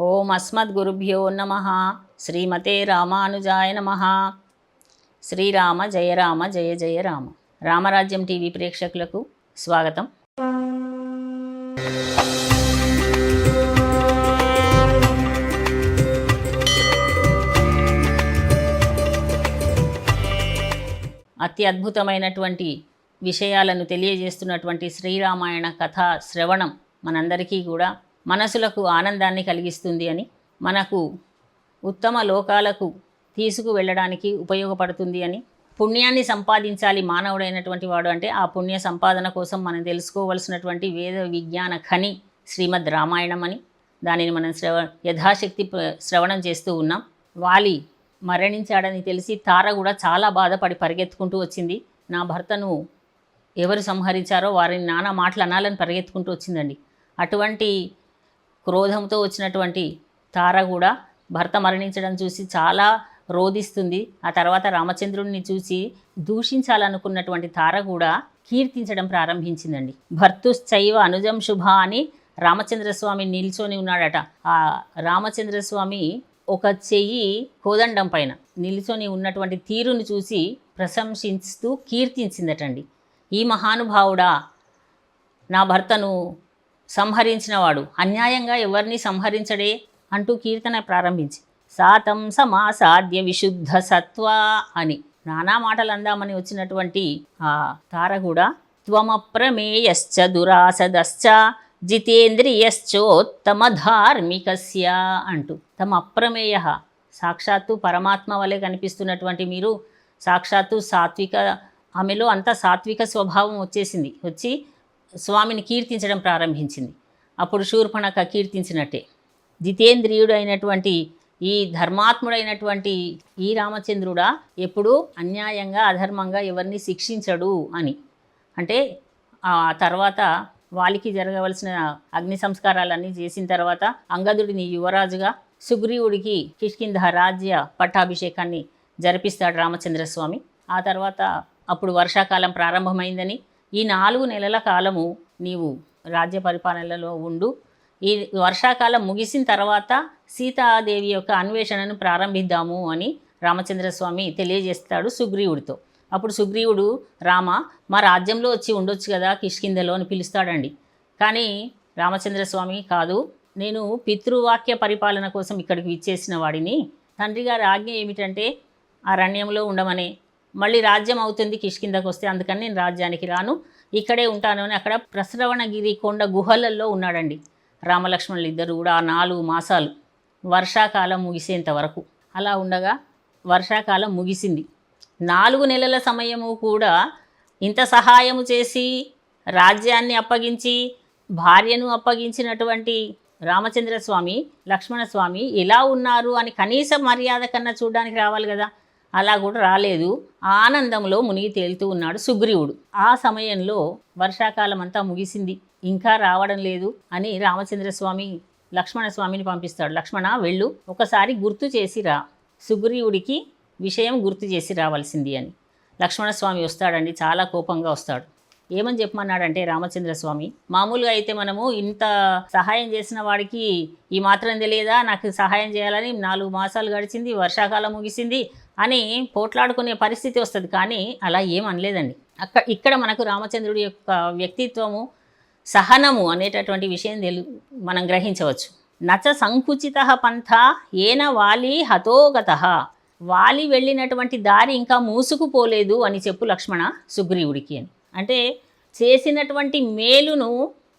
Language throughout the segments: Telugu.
ఓం అస్మద్గురుభ్యో నమ. శ్రీమతే రామానుజాయ నమ. శ్రీరామ జయ రామ జయ జయ రామ. రామరాజ్యం టీవీ ప్రేక్షకులకు స్వాగతం. అతి అద్భుతమైనటువంటి విషయాలను తెలియజేస్తున్నటువంటి శ్రీరామాయణ కథ శ్రవణం మనందరికీ కూడా మనసులకు ఆనందాన్ని కలిగిస్తుంది అని మనకు ఉత్తమ లోకాలకు తీసుకు వెళ్ళడానికి ఉపయోగపడుతుంది అని పుణ్యాన్ని సంపాదించాలి మానవుడైనటువంటి వాడు అంటే ఆ పుణ్య సంపాదన కోసం మనం తెలుసుకోవలసినటువంటి వేద విజ్ఞాన ఖని శ్రీమద్ రామాయణం అని దానిని మనం శ్రవ యథాశక్తి శ్రవణం చేస్తూ ఉన్నాం. వాలి మరణించాడని తెలిసి తార కూడా చాలా బాధపడి పరిగెత్తుకుంటూ వచ్చింది. నా భర్తను ఎవరు సంహరించారో వారిని నానా మాటలు అనాలని పరిగెత్తుకుంటూ వచ్చిందండి. అటువంటి క్రోధంతో వచ్చినటువంటి తార కూడా భర్త మరణించడం చూసి చాలా రోధిస్తుంది. ఆ తర్వాత రామచంద్రుడిని చూసి దూషించాలనుకున్నటువంటి తార కూడా కీర్తించడం ప్రారంభించిందండి. భర్తుశ్చైవ అనుజం శుభ అని రామచంద్రస్వామి నిల్చొని ఉన్నాడట. ఆ రామచంద్రస్వామి ఒక చెయ్యి కోదండం పైన నిల్చొని ఉన్నటువంటి తీరును చూసి ప్రశంసిస్తూ కీర్తించిందటండి. ఈ మహానుభావుడా నా భర్తను సంహరించినవాడు. అన్యాయంగా ఎవరిని సంహరించడే? అంటూ కీర్తన ప్రారంభించి సాతం సమాసాధ్య విశుద్ధ సత్వ అని నానా మాటలు అందామని వచ్చినటువంటి ఆ తార కూడా త్వమప్రమేయశ్చ దురాసదశ్చ జితేంద్రియశ్చోత్తమ ధార్మికస్య అంటూ తమ అప్రమేయ సాక్షాత్తు పరమాత్మ వలె కనిపిస్తున్నటువంటి మీరు సాక్షాత్తు సాత్విక ఆమెలో అంత సాత్విక స్వభావం వచ్చేసింది. వచ్చి స్వామిని కీర్తించడం ప్రారంభించింది. అప్పుడు శూర్పణక కీర్తించినట్టే. జితేంద్రియుడు అయినటువంటి ఈ ధర్మాత్ముడైనటువంటి ఈ రామచంద్రుడా ఎప్పుడూ అన్యాయంగా అధర్మంగా ఎవరిని శిక్షించడు అని. అంటే ఆ తర్వాత వాలికి జరగవలసిన అగ్ని సంస్కారాలన్నీ చేసిన తర్వాత అంగదుడిని యువరాజుగా సుగ్రీవుడికి కిష్కింధ రాజ్య పట్టాభిషేకాన్ని జరిపిస్తాడు రామచంద్రస్వామి. ఆ తర్వాత అప్పుడు వర్షాకాలం ప్రారంభమైందని ఈ నాలుగు నెలల కాలము నీవు రాజ్య పరిపాలనలో ఉండు. ఈ వర్షాకాలం ముగిసిన తర్వాత సీతాదేవి యొక్క అన్వేషణను ప్రారంభిద్దాము అని రామచంద్రస్వామి తెలియజేస్తాడు సుగ్రీవుడితో. అప్పుడు సుగ్రీవుడు రామ మా రాజ్యంలో వచ్చి ఉండొచ్చు కదా కిష్కిందలో అని పిలుస్తాడండి. కానీ రామచంద్రస్వామి కాదు నేను పితృవాక్య పరిపాలన కోసం ఇక్కడికి విచ్చేసిన వాడిని. తండ్రి గారి ఆజ్ఞ ఏమిటంటే అరణ్యంలో ఉండమనే. మళ్ళీ రాజ్యం అవుతుంది కిష్కిందకు వస్తే అందుకని నేను రాజ్యానికి రాను. ఇక్కడే ఉంటాను అని అక్కడ ప్రసరవణగిరి కొండ గుహలలో ఉన్నాడండి. రామలక్ష్మణులు ఇద్దరు కూడా ఆ నాలుగు మాసాలు వర్షాకాలం ముగిసేంత వరకు. అలా ఉండగా వర్షాకాలం ముగిసింది. నాలుగు నెలల సమయము కూడా ఇంత సహాయము చేసి రాజ్యాన్ని అప్పగించి భార్యను అప్పగించినటువంటి రామచంద్రస్వామి లక్ష్మణస్వామి ఎలా ఉన్నారు అని కనీస మర్యాద కన్నా చూడడానికి రావాలి కదా. అలా కూడా రాలేదు. ఆనందంలో మునిగి తేలుతూ ఉన్నాడు సుగ్రీవుడు. ఆ సమయంలో వర్షాకాలం అంతా ముగిసింది. ఇంకా రావడం లేదు అని రామచంద్రస్వామి లక్ష్మణస్వామిని పంపిస్తాడు. లక్ష్మణ వెళ్ళు ఒకసారి గుర్తు చేసి రా. సుగ్రీవుడికి విషయం గుర్తు చేసి రావాల్సింది అని. లక్ష్మణస్వామి వస్తాడండి చాలా కోపంగా వస్తాడు. ఏమని చెప్పమన్నాడంటే రామచంద్రస్వామి మామూలుగా అయితే మనము ఇంత సహాయం చేసిన వాడికి ఈ మాత్రం తెలియదా? నాకు సహాయం చేయాలని నాలుగు మాసాలు గడిచింది వర్షాకాలం ముగిసింది అని పోట్లాడుకునే పరిస్థితి వస్తుంది. కానీ అలా ఏం అనలేదండి. అక్కడ ఇక్కడ మనకు రామచంద్రుడి యొక్క వ్యక్తిత్వము సహనము అనేటటువంటి విషయం తెలు మనం గ్రహించవచ్చు. నచ సంకుచిత పంథ ఏన వాలి హతోగత. వాలి వెళ్ళినటువంటి దారి ఇంకా మూసుకుపోలేదు అని చెప్పు లక్ష్మణ సుగ్రీవుడికి అని. అంటే చేసినటువంటి మేలును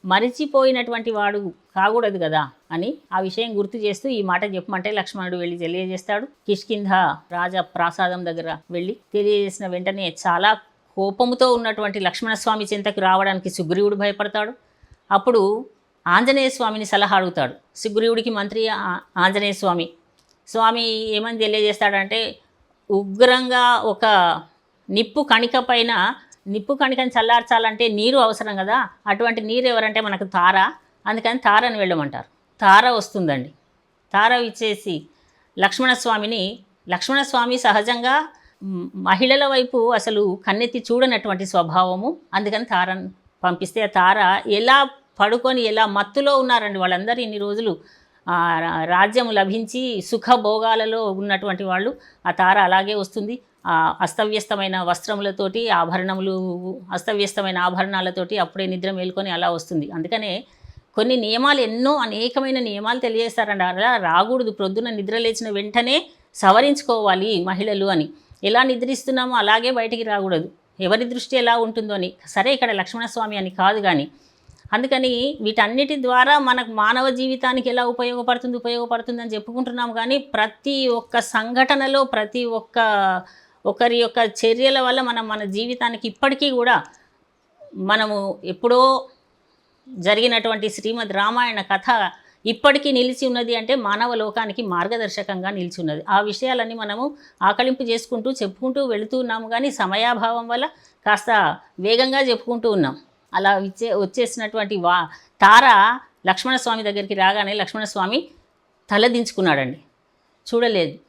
మరిచిపోయినటువంటి వాడు కాకూడదు కదా అని ఆ విషయం గుర్తు చేస్తూ ఈ మాట చెప్పమంటే లక్ష్మణుడు వెళ్ళి తెలియజేస్తాడు. కిష్కింధ రాజా ప్రాసాదం దగ్గర వెళ్ళి తెలియజేసిన వెంటనే చాలా కోపముతో ఉన్నటువంటి లక్ష్మణస్వామి చింతకు రావడానికి సుగ్రీవుడు భయపడతాడు. అప్పుడు ఆంజనేయ స్వామిని సలహా అడుగుతాడు. సుగ్రీవుడికి మంత్రి ఆ- ఆంజనేయ స్వామి. స్వామి ఏమని తెలియజేస్తాడంటే ఉగ్రంగా ఒక నిప్పు కణిక పైన నిప్పు కణికని చల్లార్చాలంటే నీరు అవసరం కదా? అటువంటి నీరు ఎవరంటే మనకు తార. అందుకని తారని వెళ్ళమంటారు. తార వస్తుందండి. తార ఇచ్చేసి లక్ష్మణస్వామిని లక్ష్మణస్వామి సహజంగా మహిళల వైపు అసలు కన్నెత్తి చూడనటువంటి స్వభావము. అందుకని తారను పంపిస్తే ఆ తార ఎలా పడుకొని ఎలా మత్తులో ఉన్నారండి వాళ్ళందరూ ఇన్ని రోజులు. రాజ్యం లభించి సుఖభోగాలలో ఉన్నటువంటి వాళ్ళు ఆ తార అలాగే వస్తుంది. ఆ అస్తవ్యస్తమైన వస్త్రములతోటి ఆభరణములు అస్తవ్యస్తమైన ఆభరణాలతోటి అప్పుడే నిద్ర మేల్కొని అలా వస్తుంది. అందుకనే కొన్ని నియమాలు ఎన్నో అనేకమైన నియమాలు తెలియజేస్తారండి. అలా రాకూడదు. ప్రొద్దున నిద్ర లేచిన వెంటనే సవరించుకోవాలి మహిళలు అని. ఎలా నిద్రిస్తున్నామో అలాగే బయటికి రాకూడదు. ఎవరి దృష్టి ఎలా ఉంటుందో అని. సరే ఇక్కడ లక్ష్మణస్వామి అని కాదు కానీ అందుకని వీటన్నిటి ద్వారా మనకు మానవ జీవితానికి ఎలా ఉపయోగపడుతుంది ఉపయోగపడుతుంది అని చెప్పుకుంటున్నాం కానీ ప్రతి ఒక్క సంఘటనలో ప్రతి ఒక్క ఒకరి యొక్క చర్యల వల్ల మనం మన జీవితానికి ఇప్పటికీ కూడా మనము ఎప్పుడో జరిగినటువంటి శ్రీమద్ రామాయణ కథ ఇప్పటికీ నిలిచి ఉన్నది అంటే మానవ లోకానికి మార్గదర్శకంగా నిలిచి ఉన్నది. ఆ విషయాలన్నీ మనము ఆకలింపు చేసుకుంటూ చెప్పుకుంటూ వెళుతూ ఉన్నాము. కానీ సమయాభావం వల్ల కాస్త వేగంగా చెప్పుకుంటూ ఉన్నాం. అలా ఇచ్చే వచ్చేసినటువంటి వా తార లక్ష్మణస్వామి దగ్గరికి రాగానే లక్ష్మణస్వామి తలదించుకున్నాడండి. చూడలేదు.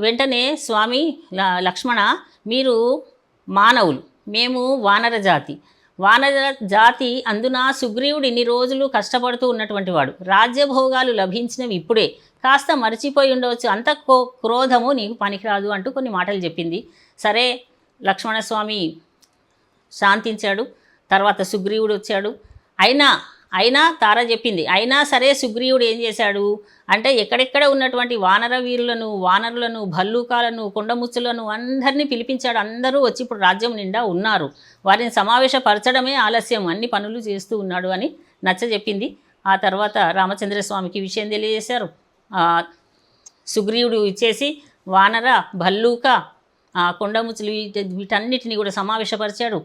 వెంటనే స్వామి లక్ష్మణ మీరు మానవులు మేము వానర జాతి. వానర జాతి అందున సుగ్రీవుడు ఇన్ని రోజులు కష్టపడుతూ ఉన్నటువంటి వాడు. రాజ్యభోగాలు లభించినవి ఇప్పుడే. కాస్త మర్చిపోయి ఉండవచ్చు. అంత కో క్రోధము నీకు పనికిరాదు అంటూ కొన్ని మాటలు చెప్పింది. సరే లక్ష్మణస్వామి శాంతించాడు. తర్వాత సుగ్రీవుడు వచ్చాడు. అయినా అయినా తార చెప్పింది అయినా సరే సుగ్రీవుడు ఏం చేశాడు? అంటే ఎక్కడెక్కడ ఉన్నటువంటి వానర వీరులను వానరులను భల్లూకాలను కొండముచ్చులను అందరినీ పిలిపించాడు. అందరూ వచ్చి ఇప్పుడు రాజ్యం నిండా ఉన్నారు. వారిని సమావేశపరచడమే ఆలస్యం. అన్ని పనులు చేస్తూ ఉన్నాడు అని నచ్చ చెప్పింది. ఆ తర్వాత రామచంద్రస్వామికి విషయం తెలియజేశారు. సుగ్రీవుడు ఇచ్చేసి వానర భల్లూక కొండముచ్చులు వీటి- వీటన్నిటిని కూడా సమావేశపరిచాడు.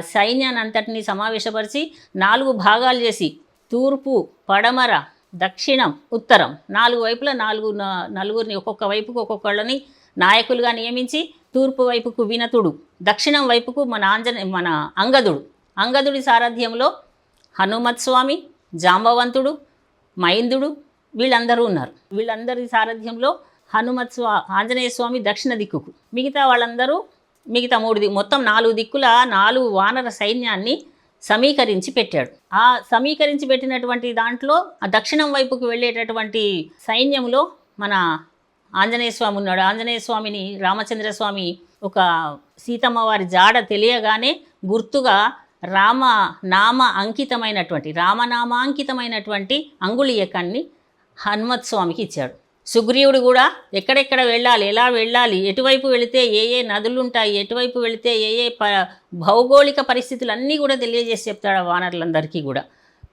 సైన్యాన్ని అంతటిని సమావేశపరిచి నాలుగు భాగాలు చేసి తూర్పు పడమర దక్షిణం ఉత్తరం. నాలుగు వైపుల నాలుగు నలుగురిని ఒక్కొక్క వైపుకు ఒక్కొక్కళ్ళని నాయకులుగా నియమించి తూర్పు వైపుకు వినతుడు దక్షిణం వైపుకు మన ఆంజనే మన అంగదుడు. అంగదుడి సారథ్యంలో హనుమత్ స్వామి జాంబవంతుడు మైందుడు వీళ్ళందరూ ఉన్నారు. వీళ్ళందరి సారథ్యంలో హనుమత్ స్వా ఆంజనేయ స్వామి దక్షిణ దిక్కుకు. మిగతా వాళ్ళందరూ మిగతా మూడు ది మొత్తం నాలుగు దిక్కుల నాలుగు వానర సైన్యాన్ని సమీకరించి పెట్టాడు. ఆ సమీకరించి పెట్టినటువంటి దాంట్లో ఆ దక్షిణం వైపుకు వెళ్ళేటటువంటి సైన్యంలో మన ఆంజనేయ స్వామి ఉన్నాడు. ఆంజనేయ స్వామిని రామచంద్ర స్వామి ఒక సీతమ్మ వారి జాడ తెలియగానే గుర్తుగా రామ నామ అంకితమైనటువంటి రామనామాంకితమైనటువంటి అంగుళీయకాన్ని హనుమత్ స్వామికి ఇచ్చాడు. సుగ్రీవుడు కూడా ఎక్కడెక్కడ వెళ్ళాలి ఎలా వెళ్ళాలి ఎటువైపు వెళితే ఏ ఏ నదులు ఉంటాయి ఎటువైపు వెళితే ఏ ఏ ప భౌగోళిక పరిస్థితులు అన్నీ కూడా తెలియజేసి చెప్తాడు ఆ వానరులందరికీ కూడా.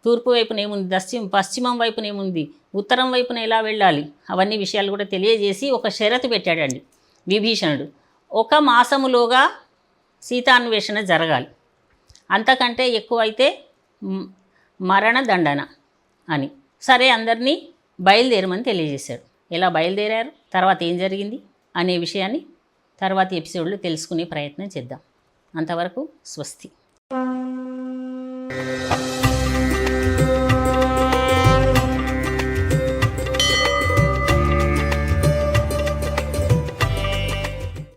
తూర్పు వైపున ఏముంది? దశ్చిమ పశ్చిమం వైపున ఏముంది? ఉత్తరం వైపున ఎలా వెళ్ళాలి? అవన్నీ విషయాలు కూడా తెలియజేసి ఒక షరతు పెట్టాడండి విభీషణుడు. ఒక మాసములోగా సీతాన్వేషణ జరగాలి. అంతకంటే ఎక్కువైతే మరణ దండన అని. సరే అందరినీ బయలుదేరమని తెలియజేశాడు. ఎలా బయలుదేరారు తర్వాత ఏం జరిగింది అనే విషయాన్ని తర్వాత ఎపిసోడ్లో తెలుసుకునే ప్రయత్నం చేద్దాం. అంతవరకు స్వస్తి.